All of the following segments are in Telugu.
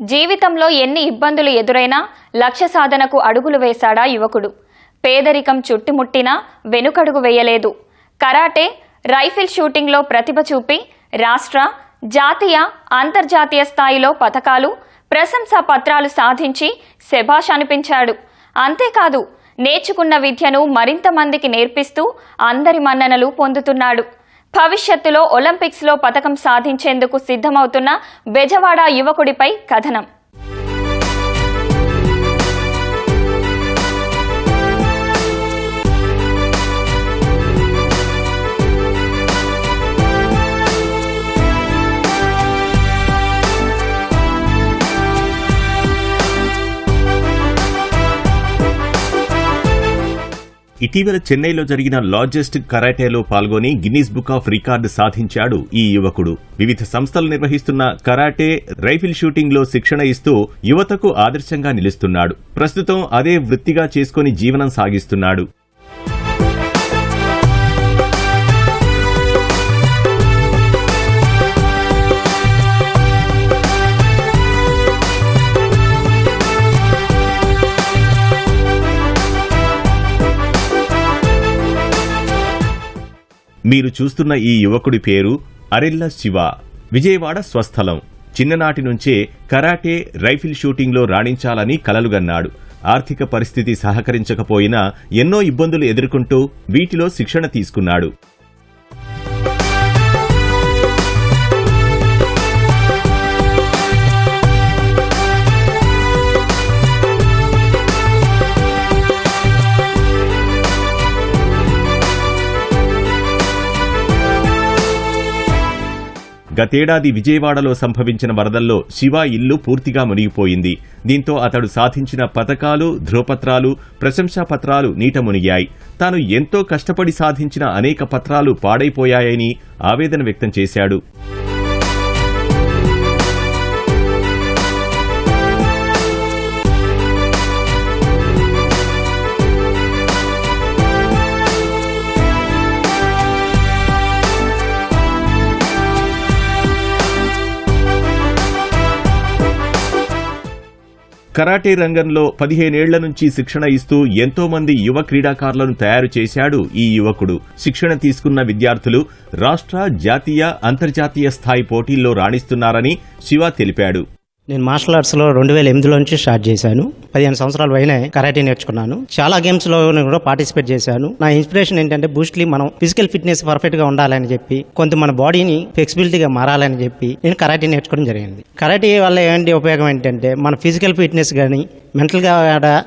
జీవితంలో ఎన్ని ఇబ్బందులు ఎదురైనా లక్ష్య సాధనకు అడుగులు వేశాడా యువకుడు. పేదరికం చుట్టుముట్టినా వెనుకడుగు వేయలేదు. కరాటే రైఫిల్ షూటింగ్లో ప్రతిభ చూపి రాష్ట్ర జాతీయ అంతర్జాతీయ స్థాయిలో పథకాలు ప్రశంసా పత్రాలు సాధించి శభాష్ అనిపించాడు. అంతేకాదు నేర్చుకున్న విద్యను మరింత మందికి నేర్పిస్తూ అందరి మన్ననలు పొందుతున్నాడు. భవిష్యత్తులో ఒలింపిక్స్లో పథకం సాధించేందుకు సిద్ధమవుతున్న బెజవాడ యువకుడిపై కథనం. ఇటీవల చెన్నైలో జరిగిన లార్జెస్ట్ కరాటేలో పాల్గొని గిన్నీస్ బుక్ ఆఫ్ రికార్డు సాధించాడు ఈ యువకుడు. వివిధ సంస్థలు నిర్వహిస్తున్న కరాటే రైఫిల్ షూటింగ్లో శిక్షణ ఇస్తూ యువతకు ఆదర్శంగా నిలుస్తున్నాడు. ప్రస్తుతం అదే వృత్తిగా చేసుకుని జీవనం సాగిస్తున్నాడు. మీరు చూస్తున్న ఈ యువకుడి పేరు అరిల్ల శివ. విజయవాడ స్వస్థలం. చిన్ననాటి నుంచే కరాటే రైఫిల్ షూటింగ్లో రాణించాలని కలలుగన్నాడు. ఆర్థిక పరిస్థితి సహకరించకపోయినా ఎన్నో ఇబ్బందులు ఎదుర్కొంటూ వీటిలో శిక్షణ తీసుకున్నాడు. గతేడాది విజయవాడలో సంభవించిన వరదల్లో శివ ఇల్లు పూర్తిగా మునిగిపోయింది. దీంతో అతడు సాధించిన పథకాలు ధ్రువపత్రాలు ప్రశంసా పత్రాలు నీట మునిగాయి. తాను ఎంతో కష్టపడి సాధించిన అనేక పత్రాలు పాడైపోయాయని ఆవేదన వ్యక్తం చేశాడు. కరాటే రంగంలో పదిహేనేళ్ళ నుంచి శిక్షణ ఇస్తూ ఎంతో మంది యువ క్రీడాకారులను తయారు చేశాడు ఈ యువకుడు. శిక్షణ తీసుకున్న విద్యార్థులు రాష్ట్ర జాతీయ అంతర్జాతీయ స్థాయి పోటీల్లో రాణిస్తున్నారని శివ తెలిపాడు. నేను మార్షల్ ఆర్ట్స్లో రెండు వేల ఎనిమిదిలో నుంచి స్టార్ట్ చేశాను. పదిహేను సంవత్సరాల పైన కరాటే నేర్చుకున్నాను. చాలా గేమ్స్లో కూడా పార్టిసిపేట్ చేశాను. నా ఇన్స్పిరేషన్ ఏంటంటే బూస్ట్లీ మనం ఫిజికల్ ఫిట్నెస్ పర్ఫెక్ట్గా ఉండాలని చెప్పి కొంత మన బాడీని ఫ్లెక్సిబిలిటీగా మారాలని చెప్పి నేను కరాటే నేర్చుకోవడం జరిగింది. కరాటే వల్ల ఏంటి ఉపయోగం ఏంటంటే మన ఫిజికల్ ఫిట్నెస్ కానీ మెంటల్గా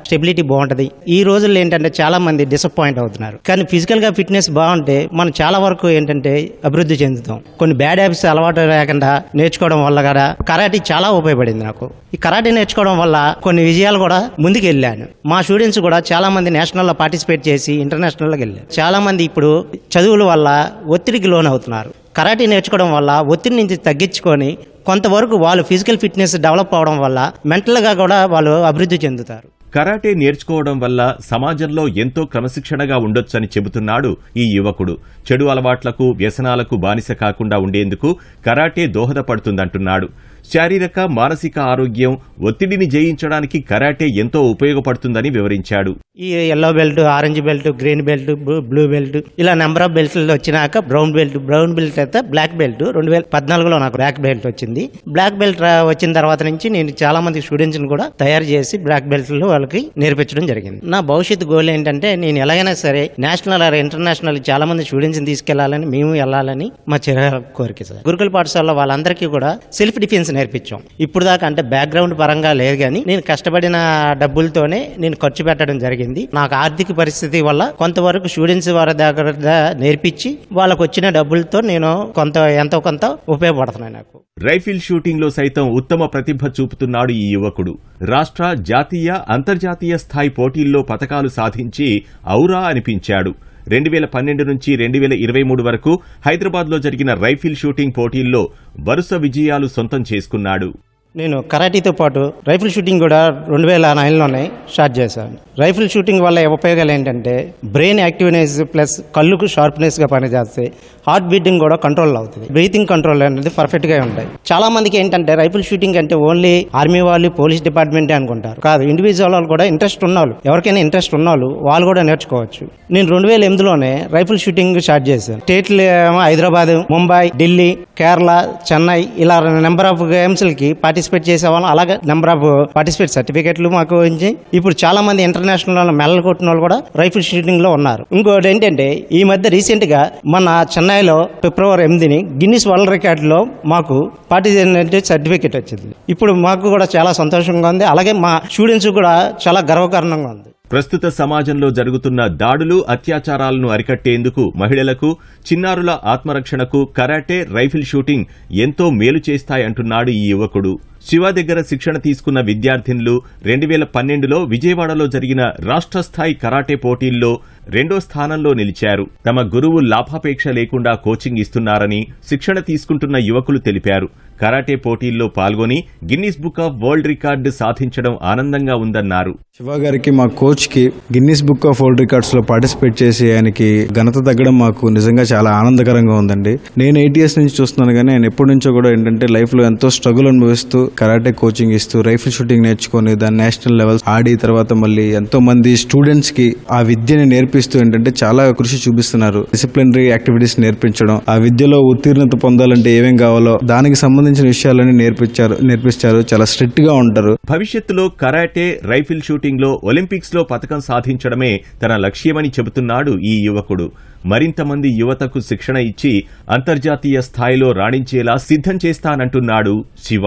స్టెబిలిటీ బాగుంటుంది. ఈ రోజుల్లో ఏంటంటే చాలా మంది డిసప్పాయింట్ అవుతున్నారు. కానీ ఫిజికల్గా ఫిట్నెస్ బాగుంటే మనం చాలా వరకు ఏంటంటే అభివృద్ధి చెందుతాం. కొన్ని బ్యాడ్ హ్యాబిట్స్ అలవాటు లేకుండా నేర్చుకోవడం వల్ల కూడా కరాటే చాలా ఉపయోగపడింది. నాకు. ఈ కరాటే నేర్చుకోవడం వల్ల కొన్ని విజయాలు కూడా ముందుకు వెళ్ళాను. మా స్టూడెంట్స్ కూడా చాలా మంది నేషనల్లో పార్టిసిపేట్ చేసి ఇంటర్నేషనల్లోకి వెళ్ళారు. చాలా మంది ఇప్పుడు చదువుల వల్ల ఒత్తిడికి లోన్ అవుతున్నారు. కరాటే నేర్చుకోవడం వల్ల ఒత్తిడి నుంచి తగ్గించుకొని కొంతవరకు వాళ్ళు ఫిజికల్ ఫిట్నెస్ డెవలప్ అవడం వల్ల మెంటల్గా కూడా వాళ్ళు అభివృద్ధి చెందుతారు. కరాటే నేర్చుకోవడం వల్ల సమాజంలో ఎంతో క్రమశిక్షణగా ఉండొచ్చని చెబుతున్నాడు ఈ యువకుడు. చెడు అలవాట్లకు వ్యసనాలకు బానిస కాకుండా ఉండేందుకు కరాటే దోహదపడుతుందంటున్నాడు. శారీరక మానసిక ఆరోగ్యం ఒత్తిడిని జయించడానికి కరాటే ఎంతో ఉపయోగపడుతుందని వివరించాడు. ఈ yellow belt orange belt green belt blue belt ఇలా నెంబర్ ఆఫ్ బెల్ట్లు వచ్చినాక బ్రౌన్ బెల్ట్ బ్రౌన్ బెల్ట్ అయితే బ్లాక్ బెల్ట్ రెండు వేల పద్నాలుగులో నాకు బ్లాక్ బెల్ట్ వచ్చింది. బ్లాక్ బెల్ట్ వచ్చిన తర్వాత నుంచి నేను చాలా మంది స్టూడెంట్స్ కూడా తయారు చేసి బ్లాక్ బెల్ట్లో వాళ్ళకి నేర్పించడం జరిగింది. నా భవిష్యత్తు గోల్ ఏంటంటే నేను ఎలాగైనా సరే నేషనల్ ఆర్ ఇంటర్నేషనల్ చాలా మంది స్టూడెంట్స్ తీసుకెళ్ళాలని మేము వెళ్ళాలని మా చిర కోరిక సార్. గురుకుల పాఠశాలలో వాళ్ళందరికీ కూడా సెల్ఫ్ డిఫెన్స్ నేర్పించాం. ఇప్పుడు దాకా అంటే బ్యాక్గ్రౌండ్ పరంగా లేదు కానీ నేను కష్టపడిన డబ్బులతోనే నేను ఖర్చు పెట్టడం జరిగింది. నాకు ఆర్థిక పరిస్థితి వల్ల కొంతవరకు స్టూడెంట్స్ వారి దగ్గర నేర్పించి వాళ్ళకు వచ్చిన డబ్బులతో నేను కొంత ఎంతో కొంత ఉపయోగపడుతున్నాయి నాకు. రైఫిల్ షూటింగ్లో సైతం ఉత్తమ ప్రతిభ చూపుతున్నాడు ఈ యువకుడు. రాష్ట్ర జాతీయ అంతర్జాతీయ స్థాయి పోటీల్లో పథకాలు సాధించి ఔరా అనిపించాడు. రెండు వేల పన్నెండు నుంచి రెండు వేల ఇరవై మూడు వరకు హైదరాబాద్లో జరిగిన రైఫిల్ షూటింగ్ పోటీల్లో వరుస విజయాలు సొంతం చేసుకున్నాడు. నేను కరాటీతో పాటు రైఫిల్ షూటింగ్ కూడా రెండు వేల నైన్లోనే స్టార్ట్ చేశాను. రైఫిల్ షూటింగ్ వల్ల ఉపయోగాలు ఏంటంటే బ్రెయిన్ యాక్టివ్నెస్ ప్లస్ కళ్ళుకు షార్ప్నెస్గా పనిచేస్తాయి హార్ట్ బీటింగ్ కూడా కంట్రోల్ అవుతుంది. బ్రీతింగ్ కంట్రోల్ అనేది పర్ఫెక్ట్గా ఉంటాయి. చాలా మందికి ఏంటంటే రైఫిల్ షూటింగ్ అంటే ఓన్లీ ఆర్మీ వాళ్ళు పోలీస్ డిపార్ట్మెంటే అనుకుంటారు. కాదు ఇండివిజువల్ వాళ్ళు కూడా ఇంట్రెస్ట్ ఉన్నవాళ్ళు ఎవరికైనా ఇంట్రెస్ట్ ఉన్నవాళ్ళు వాళ్ళు కూడా నేర్చుకోవచ్చు. నేను రెండు వేల ఎనిమిదిలోనే రైఫిల్ షూటింగ్ స్టార్ట్ చేశాను. స్టేట్లు ఏమో హైదరాబాద్ ముంబై ఢిల్లీ కేరళ చెన్నై ఇలా నెంబర్ ఆఫ్ గేమ్స్లకి పార్టిసిపేట్ చేసేవాళ్ళం అలాగే నెంబర్ ఆఫ్ పార్టిసిపేట్ సర్టిఫికెట్లు మాకు వచ్చి ఇప్పుడు చాలా మంది ఇంటర్నేషనల్ మెడల్ కొట్టిన వాళ్ళు కూడా రైఫిల్ షూటింగ్లో ఉన్నారు. ఇంకోటి ఏంటంటే ఈ మధ్య రీసెంట్గా మన చెన్నైలో ఫిబ్రవరి ఎనిమిదిని గిన్నిస్ వరల్డ్ రికార్డ్లో మాకు పార్టిసిపేట్ సర్టిఫికెట్ వచ్చింది. ఇప్పుడు మాకు కూడా చాలా సంతోషంగా ఉంది. అలాగే మా స్టూడెంట్స్ కూడా చాలా గర్వకారణంగా ఉంది. ప్రస్తుత సమాజంలో జరుగుతున్న దాడులు అత్యాచారాలను అరికట్టేందుకు మహిళలకు చిన్నారుల ఆత్మరక్షణకు కరాటే రైఫిల్ షూటింగ్ ఎంతో మేలు చేస్తాయంటున్నాడు ఈ యువకుడు. శివ దగ్గర శిక్షణ తీసుకున్న విద్యార్థినులు రెండు వేల పన్నెండులో విజయవాడలో జరిగిన రాష్ట్రస్థాయి కరాటే పోటీల్లో రెండో స్థానంలో నిలిచారు. తమ గురువు లాభాపేక్ష లేకుండా కోచింగ్ ఇస్తున్నారని శిక్షణ తీసుకుంటున్న యువకులు తెలిపారు. కరాటే పోటీల్లో పాల్గొని Guinness book of world record సాధించడం ఆనందంగా ఉందన్నారు. శివ గారికి మా కోచ్కి గిన్నీస్ బుక్ ఆఫ్ వరల్డ్ రికార్డ్స్లో పార్టిసిపేట్ చేసి ఆయనకి ఘనత తగ్గడం మాకు నిజంగా చాలా ఆనందకరంగా ఉందండి. నేను ఎయిట్ ఇయర్స్ నుంచి చూస్తున్నాను కానీ నేను ఎప్పటి నుంచో కూడా ఏంటంటే లైఫ్లో ఎంతో స్ట్రగుల్ అనుభవిస్తూ కరాటే కోచింగ్ ఇస్తూ రైఫిల్ షూటింగ్ నేర్చుకొని దాని నేషనల్ లెవెల్స్ ఆడి తర్వాత మళ్ళీ ఎంతో మంది స్టూడెంట్స్కి ఆ విద్యని నేర్పి నేర్పిస్తూ ఏంటంటే చాలా కృషి చూపిస్తున్నారు. డిసిప్లినరీ యాక్టివిటీస్ నేర్పించడం ఆ విద్యలో ఉత్తీర్ణత పొందాలంటే ఏమేం కావాలో దానికి సంబంధించిన విషయాలన్నీ నేర్పించారు నేర్పిస్తారు. చాలా స్ట్రిక్ట్గా ఉంటారు. భవిష్యత్తులో కరాటే రైఫిల్ షూటింగ్లో ఒలింపిక్స్లో పథకం సాధించడమే తన లక్ష్యమని చెబుతున్నాడు ఈ యువకుడు. మరింత మంది యువతకు శిక్షణ ఇచ్చి అంతర్జాతీయ స్థాయిలో రాణించేలా సిద్ధం చేస్తానంటున్నాడు శివ.